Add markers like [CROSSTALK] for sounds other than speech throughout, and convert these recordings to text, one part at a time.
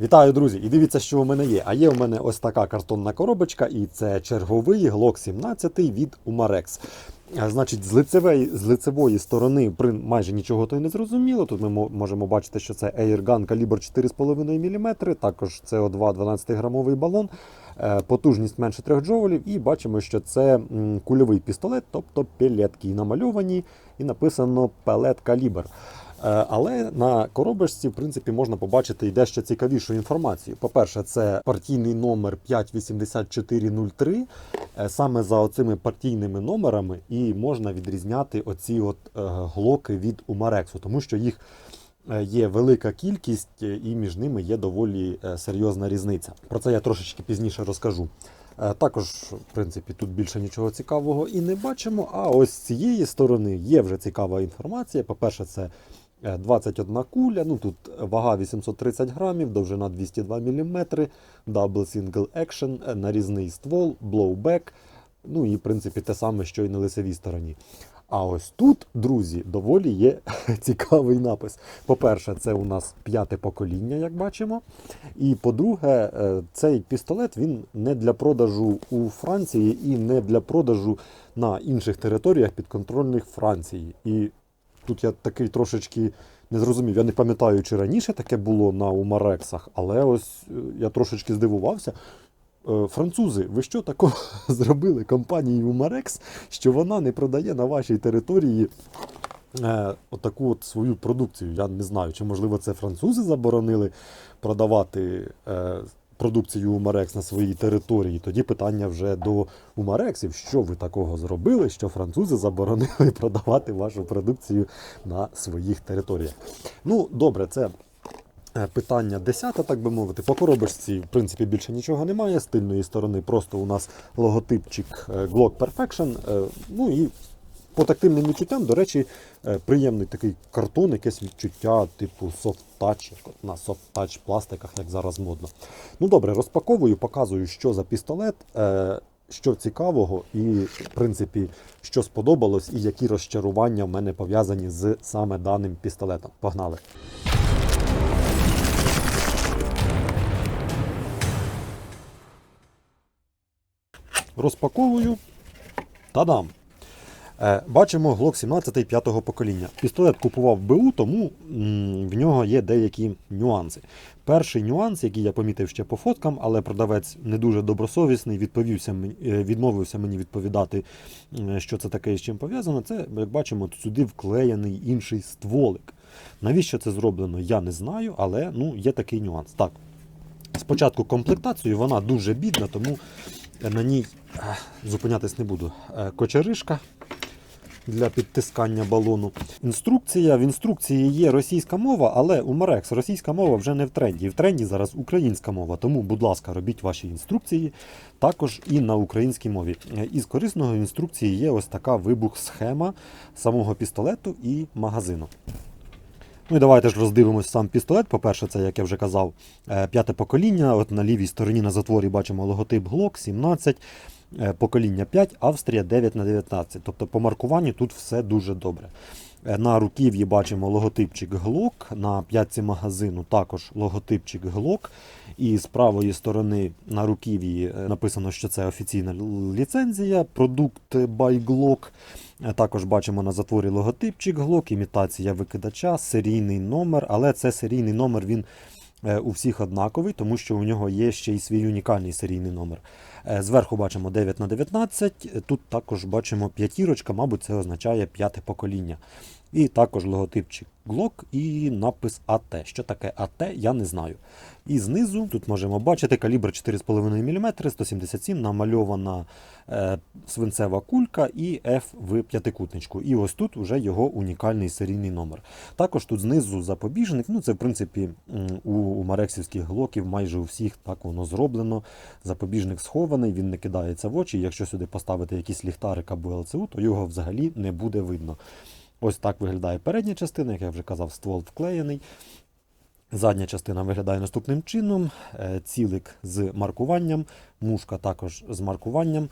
Вітаю, друзі! І дивіться, що у мене є. А є у мене ось така картонна коробочка, і це черговий Glock 17 від Umarex. Значить, з лицевої, з лицевої сторони майже нічого то й не зрозуміло. Тут ми можемо бачити, що це Airgun калібр 4,5 мм, також CO2 12-грамовий балон, е, потужність менше 3 джоулів, і бачимо, що це кульовий пістолет, тобто пелетки і намальовані, і написано пелет калібр. Е, Але на коробочці, в принципі, можна побачити і дещо цікавішу інформацію. По-перше, це партійний номер 58403. Е, Саме за оцими партійними номерами і можна відрізняти оці от е, глоки від Умарексу, тому що їх є велика кількість і між ними є доволі серйозна різниця. Про це я трошечки пізніше розкажу. Також, в принципі, тут більше нічого цікавого і не бачимо. А ось з цієї сторони є вже цікава інформація. По-перше, це 21 куля. Ну тут вага 830 грамів, довжина 202 мм, Double Single Action, е, нарізний ствол, блоубек. Ну і в принципі те саме, що і на лицевій стороні. А ось тут, друзі, доволі є [LAUGHS] цікавий напис. По-перше, це у нас п'яте покоління, як бачимо. І по-друге, е, цей пістолет він не для продажу у Франції і не для продажу на інших територіях підконтрольних Франції. І тут я такий трошечки не зрозумів. Я не пам'ятаю, чи раніше таке було на Умарексах, але ось е, я трошечки здивувався. Е, Французи, ви що такого [LAUGHS] зробили компанії Умарекс, що вона не продає на вашій території е, отаку от свою продукцію? Я не знаю, чи можливо це французи заборонили продавати продукцію Умарекс на своїй території. Тоді питання вже до Умарексів, що ви такого зробили, що французи заборонили [LAUGHS] продавати вашу продукцію на своїх територіях. Ну, добре, це Е, Питання десяте, так би мовити. По коробочці, в принципі, більше нічого немає. З тильної сторони просто у нас логотипчик е, Glock Perfection. Е, Ну і по тактильним відчуттям, до речі, е, приємний такий картон, якесь відчуття типу touch, на touch пластиках, як зараз модно. Ну добре, розпаковую, показую, що за пістолет. е, Що цікавого, і в принципі, що сподобалось, і які розчарування в мене пов'язані з саме даним пістолетом. Погнали! Розпаковую. Та-дам! Е, Бачимо Glock 17 п'ятого покоління. Пістолет купував БУ, тому в нього є деякі нюанси. Перший нюанс, який я помітив ще по фоткам, але продавець не дуже добросовісний, відповівся, е, відмовився мені відповідати, що це таке і з чим пов'язано. Це, як бачимо, сюди вклеєний інший стволик. Навіщо це зроблено, я не знаю, але ну, є такий нюанс. Так, спочатку комплектацію, вона дуже бідна, тому на ній е, зупинятись не буду. Е, Кочеришка для підтискання балону. Інструкція. В інструкції є російська мова, але у Марекс російська мова вже не в тренді. В тренді зараз українська мова. Тому, будь ласка, робіть ваші інструкції також і на українській мові. Із корисного інструкції є ось така вибух-схема самого пістолету і магазину. Ну і давайте ж роздивимось сам пістолет. По-перше, це, як я вже казав, е, п'яте покоління. От на лівій стороні на затворі бачимо логотип Glock 17, е, покоління 5, Австрія 9 на 19. Тобто по маркуванню тут все дуже добре. Е, На руків'ї бачимо логотипчик Glock, на п'ятці магазину також логотипчик Glock. І з правої сторони на руків'ї е, написано, що це офіційна ліцензія, продукт by Glock. Е, Також бачимо на затворі логотипчик Glock, імітація викидача, серійний номер, але це серійний номер він е, у всіх однаковий, тому що у нього є ще й свій унікальний серійний номер. Е, Зверху бачимо 9 на 19, е, тут також бачимо п'ятірочка, мабуть, це означає п'яте покоління. І також логотипчик Glock і напис АТ. Що таке АТ, я не знаю. І знизу тут можемо бачити калібр 4,5 мм, 177, намальована е, свинцева кулька і F в п'ятикутничку. І ось тут вже його унікальний серійний номер. Також тут знизу запобіжник. Ну це в принципі у, у марексівських глоків майже у всіх так воно зроблено. Запобіжник схований, він не кидається в очі. Якщо сюди поставити якийсь ліхтарик або ЛЦУ, то його взагалі не буде видно. Ось так виглядає передня частина, як я вже казав, ствол вклеєний. Задня частина виглядає наступним чином: Е, цілик з маркуванням, мушка також з маркуванням.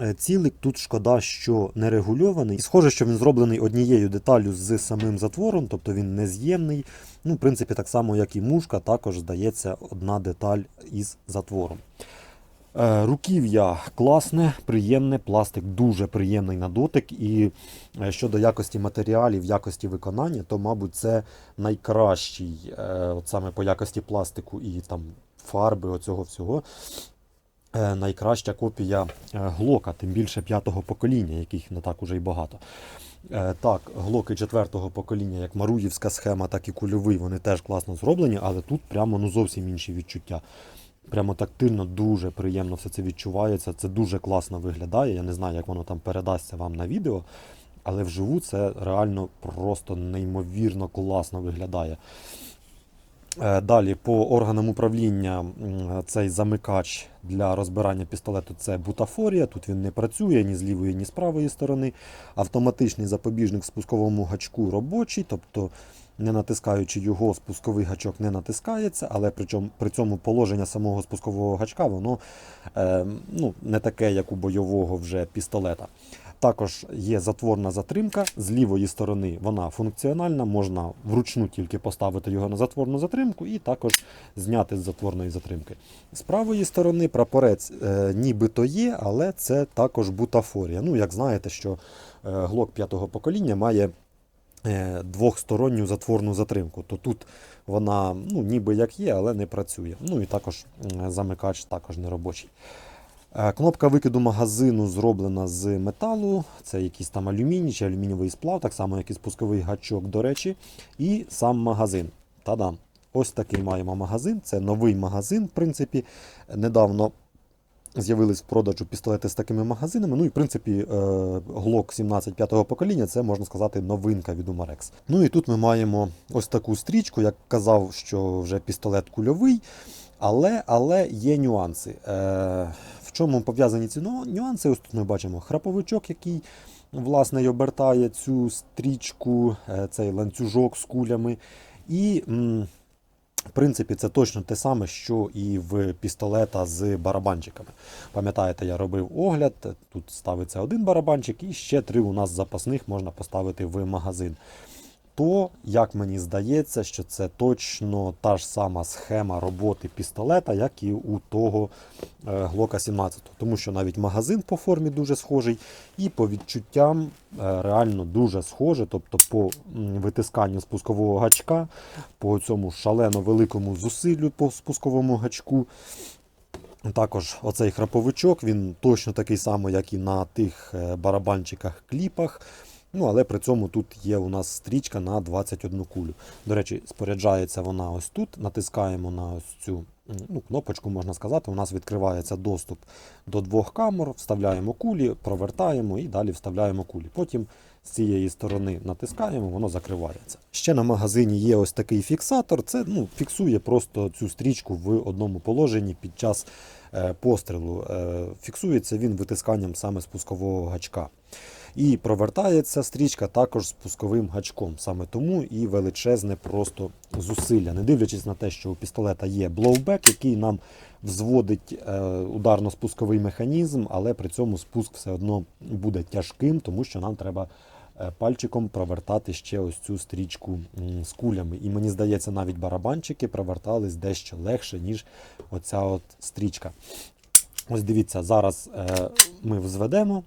Е, Цілик тут шкода, що не регульований. І схоже, що він зроблений однією деталлю з самим затвором, тобто він не з'ємний. Ну, в принципі, так само, як і мушка, також здається одна деталь із затвором. Е, Руків'я класне, приємне, пластик дуже приємний на дотик. І е, щодо якості матеріалів, якості виконання, то, мабуть, це найкращий, е, от саме по якості пластику і там фарби, оцього всього. Найкраща копія глока, тим більше п'ятого покоління, яких не так уже й багато. Так, глоки четвертого покоління, як Маруївська схема, так і кульовий, вони теж класно зроблені, але тут прямо ну, зовсім інші відчуття. Прямо тактильно дуже приємно все це відчувається. Це дуже класно виглядає. Я не знаю, як воно там передасться вам на відео, але вживу це реально просто неймовірно класно виглядає. Е, Далі по органам управління цей замикач для розбирання пістолету це бутафорія. Тут він не працює ні з лівої, ні з правої сторони. Автоматичний запобіжник в спусковому гачку робочий, тобто не натискаючи його, спусковий гачок не натискається, але при цьому, при цьому положення самого спускового гачка воно е, ну, не таке, як у бойового вже пістолета. Також є затворна затримка. З лівої сторони вона функціональна, можна вручну тільки поставити його на затворну затримку і також зняти з затворної затримки. З правої сторони прапорець е, нібито є, але це також бутафорія. Ну, як знаєте, що е, глок п'ятого покоління має двохсторонню затворну затримку. То тут вона ну, ніби як є, але не працює. Ну і також замикач також не робочий. Е, Кнопка викиду магазину зроблена з металу, це якийсь там алюміній чи алюмінієвий сплав, так само як і спусковий гачок, до речі, і сам магазин. Та-дам! Ось такий маємо магазин. Це новий магазин, в принципі. Недавно з'явились в продажу пістолети з такими магазинами. Ну і в принципі е, Glock 17 п'ятого покоління це можна сказати новинка від Umarex. Ну і тут ми маємо ось таку стрічку, як казав, що вже пістолет кульовий. Але, але є нюанси. Е, в чому пов'язані ці нюанси? Ось тут ми бачимо храповичок, який власне й обертає цю стрічку, е, цей ланцюжок з кулями. І в принципі, це точно те саме, що і в пістолета з барабанчиками. Пам'ятаєте, я робив огляд. Тут ставиться один барабанчик, і ще три у нас запасних можна поставити в магазин. То, як мені здається, що це точно та ж сама схема роботи пістолета, як і у того е, Глока 17. Тому що навіть магазин по формі дуже схожий, і по відчуттям е, реально дуже схоже. Тобто по витисканню спускового гачка, по цьому шалено великому зусиллю по спусковому гачку. Також оцей храповичок, він точно такий самий, як і на тих е, барабанчиках кліпах. Ну, але при цьому тут є у нас стрічка на 21 кулю. До речі, споряджається вона ось тут. Натискаємо на ось цю ну, кнопочку, можна сказати. У нас відкривається доступ до двох камер, вставляємо кулі, провертаємо і далі вставляємо кулі. Потім з цієї сторони натискаємо, воно закривається. Ще на магазині є ось такий фіксатор. Це ну, фіксує просто цю стрічку в одному положенні під час е, пострілу. Е, фіксується він витисканням саме спускового гачка. І провертається стрічка також спусковим гачком. Саме тому і величезне просто зусилля. Не дивлячись на те, що у пістолета є блоубек, який нам взводить е, ударно-спусковий механізм, але при цьому спуск все одно буде тяжким, тому що нам треба е, пальчиком провертати ще ось цю стрічку з кулями. І мені здається, навіть барабанчики провертались дещо легше, ніж оця от стрічка. Ось дивіться, зараз е, ми взведемо.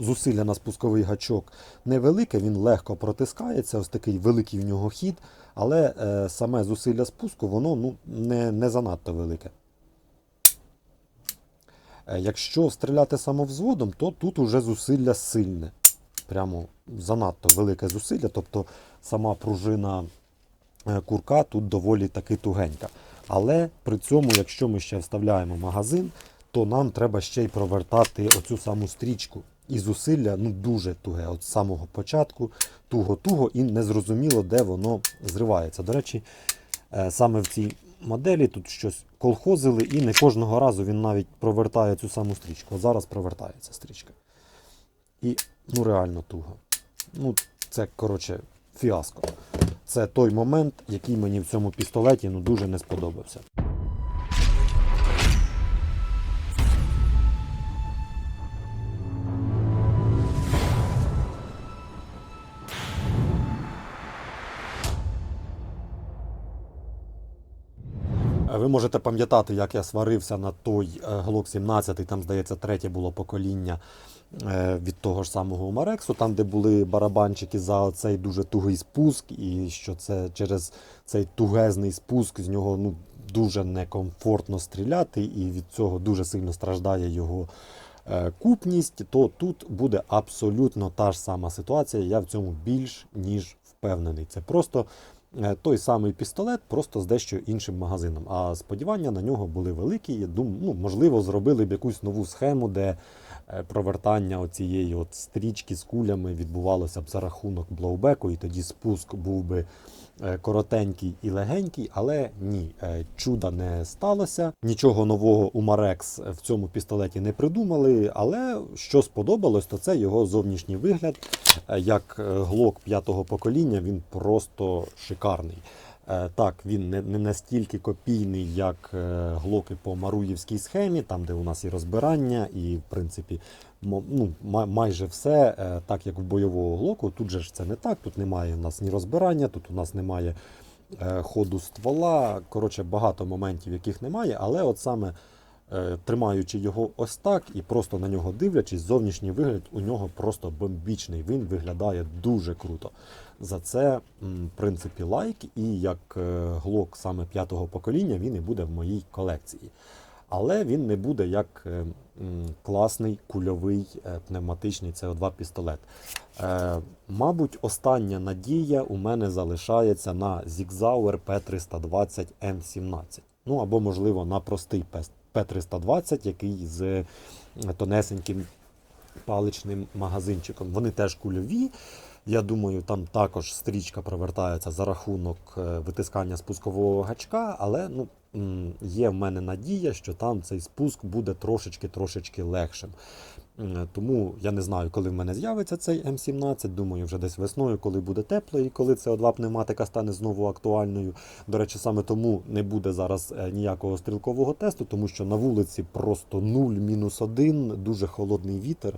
Зусилля на спусковий гачок невелике, він легко протискається, ось такий великий в нього хід, але е, саме зусилля спуску воно ну, не, не занадто велике. Е, якщо стріляти самовзводом, то тут уже зусилля сильне. Прямо занадто велике зусилля, тобто сама пружина е, курка тут доволі таки тугенька. Але при цьому, якщо ми ще вставляємо магазин, то нам треба ще й провертати оцю саму стрічку. І зусилля ну, дуже туге. От з самого початку туго-туго і незрозуміло, де воно зривається. До речі, е, саме в цій моделі тут щось колхозили, і не кожного разу він навіть провертає цю саму стрічку. От зараз провертається стрічка. І ну реально туго. Ну, це, коротше, фіаско. Це той момент, який мені в цьому пістолеті ну, дуже не сподобався. Ви можете пам'ятати, як я сварився на той е, Glock 17, там, здається, третє було покоління е, від того ж самого Марексу, там, де були барабанчики за цей дуже тугий спуск, і що це через цей тугезний спуск з нього ну, дуже некомфортно стріляти, і від цього дуже сильно страждає його е, купність, то тут буде абсолютно та ж сама ситуація. Я в цьому більш ніж впевнений. Це просто е, той самий пістолет, просто з дещо іншим магазином. А сподівання на нього були великі. Я думаю, ну, можливо, зробили б якусь нову схему, де е, провертання оцієї от стрічки з кулями відбувалося б за рахунок блоубеку, і тоді спуск був би е, коротенький і легенький, але ні, е, чуда не сталося. Нічого нового у Марекс в цьому пістолеті не придумали. Але що сподобалось, то це його зовнішній вигляд. Е, Як глок п'ятого покоління, він просто шикарний. Е, Так, він не, не настільки копійний, як е, глоки по маруївській схемі, там де у нас і розбирання, і в принципі ну, майже все е, так, як в бойового глоку. Тут же ж це не так. Тут немає у нас ні розбирання, тут у нас немає ходу ствола. Коротше, багато моментів, яких немає, але от саме тримаючи його ось так і просто на нього дивлячись, зовнішній вигляд у нього просто бомбічний. Він виглядає дуже круто. За це, в принципі, лайк, і як е, глок саме п'ятого покоління, він і буде в моїй колекції. Але він не буде як е, класний кульовий е, пневматичний CO2 пістолет. Е, Мабуть, остання надія у мене залишається на Zigzauer P320 M17. Ну або, можливо, на простий P320, який з е, тонесеньким паличним магазинчиком. Вони теж кульові. Я думаю, там також стрічка провертається за рахунок е, витискання спускового гачка, але ну, є в мене надія, що там цей спуск буде трошечки-трошечки легшим. М, Тому я не знаю, коли в мене з'явиться цей М17. Думаю, вже десь весною, коли буде тепло, і коли CO2 пневматика стане знову актуальною. До речі, саме тому не буде зараз е, ніякого стрілкового тесту, тому що на вулиці просто 0, мінус 1, дуже холодний вітер.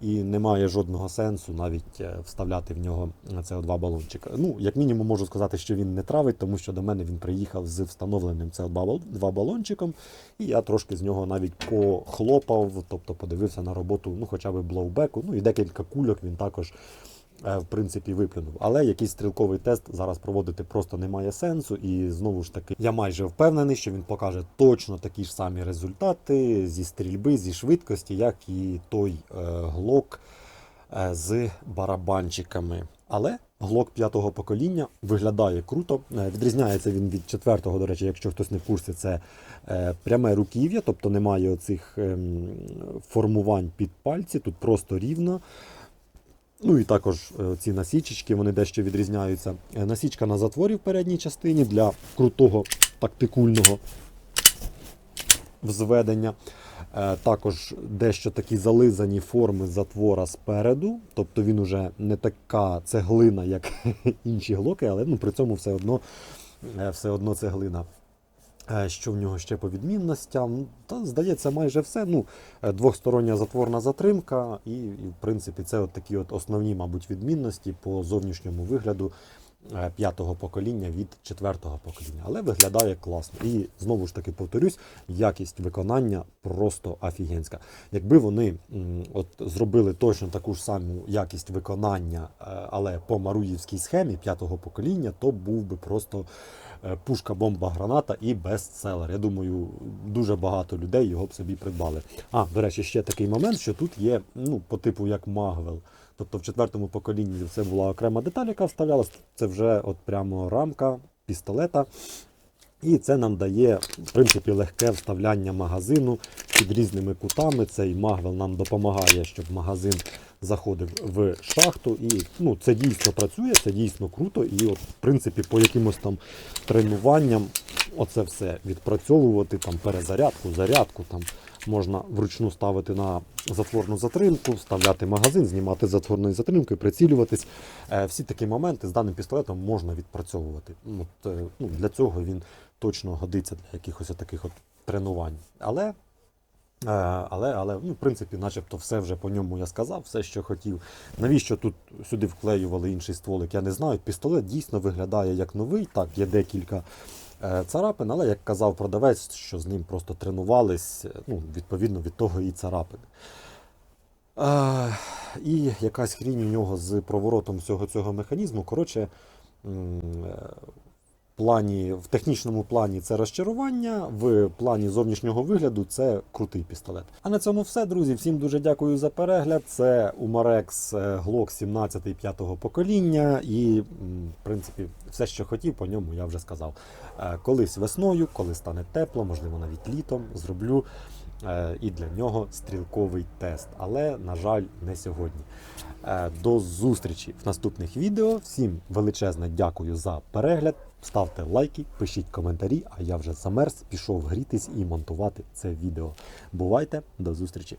І немає жодного сенсу навіть е, вставляти в нього CO2 балончик. Ну, як мінімум, можу сказати, що він не травить, тому що до мене він приїхав з встановленим CO2 балончиком, і я трошки з нього навіть похлопав, тобто подивився на роботу, ну, хоча б блоубеку, ну і декілька кульок він також. Е, В принципі, виплюнув. Але якийсь стрілковий тест зараз проводити просто немає сенсу. І знову ж таки, я майже впевнений, що він покаже точно такі ж самі результати зі стрільби, зі швидкості, як і той е, глок е, з барабанчиками. Але глок п'ятого покоління виглядає круто. Відрізняється він від четвертого, до речі, якщо хтось не в курсі, це пряме руків'я, тобто немає оцих ем, формувань під пальці, тут просто рівно. Ну і також е, ці насічечки, вони дещо відрізняються. Е, Насічка на затворі в передній частині для крутого тактикульного взведення. Е, Також дещо такі зализані форми затвора спереду, тобто він уже не така цеглина, як [LAUGHS] інші глоки, але ну, при цьому все одно, все одно цеглина. Е, Що в нього ще по відмінностям? Та здається, майже все. Ну, е, двохстороння затворна затримка, і, і в принципі це от такі от основні, мабуть, відмінності по зовнішньому вигляду п'ятого покоління від четвертого покоління. Але виглядає класно. І знову ж таки повторюсь, якість виконання просто офігенська. Якби вони от зробили точно таку ж саму якість виконання, е, але по маруївській схемі п'ятого покоління, то був би просто е, пушка, бомба, граната і бестселер. Я думаю, дуже багато людей його б собі придбали. А, до речі, ще такий момент, що тут є ну, по типу як Магвел. Тобто в четвертому поколінні це була окрема деталь, яка вставлялась. Це вже от прямо рамка пістолета. І це нам дає, в принципі, легке вставляння магазину під різними кутами. Цей магвел нам допомагає, щоб магазин заходив в шахту. І ну, це дійсно працює, це дійсно круто. І, от, в принципі, по якимось там тренуванням оце все відпрацьовувати, там перезарядку, зарядку. Там можна вручну ставити на затворну затримку, вставляти магазин, знімати з затворної затримки, прицілюватись. Е, Всі такі моменти з даним пістолетом можна відпрацьовувати. Ну, От, е, ну, для цього він точно годиться для якихось таких от тренувань. Але, е, але, але ну, в принципі, начебто, все вже по ньому я сказав, все, що хотів. Навіщо тут сюди вклеювали інший стволик, я не знаю. Пістолет дійсно виглядає як новий. Так, є декілька царапин, але як казав продавець, що з ним просто тренувались, е, ну, відповідно від того і царапини. Е, і якась хрінь у нього з проворотом всього цього механізму. Коротше, е, плані, в технічному плані це розчарування, в плані зовнішнього вигляду це крутий пістолет. А на цьому все, друзі. Всім дуже дякую за перегляд. Це Umarex Glock 17 п'ятого покоління. І, в принципі, все, що хотів, по ньому я вже сказав. Е, Колись весною, коли стане тепло, можливо, навіть літом, зроблю е, і для нього стрілковий тест. Але, на жаль, не сьогодні. Е, До зустрічі в наступних відео. Всім величезне дякую за перегляд. Ставте лайки, пишіть коментарі, а я вже замерз, пішов грітись і монтувати це відео. Бувайте, до зустрічі!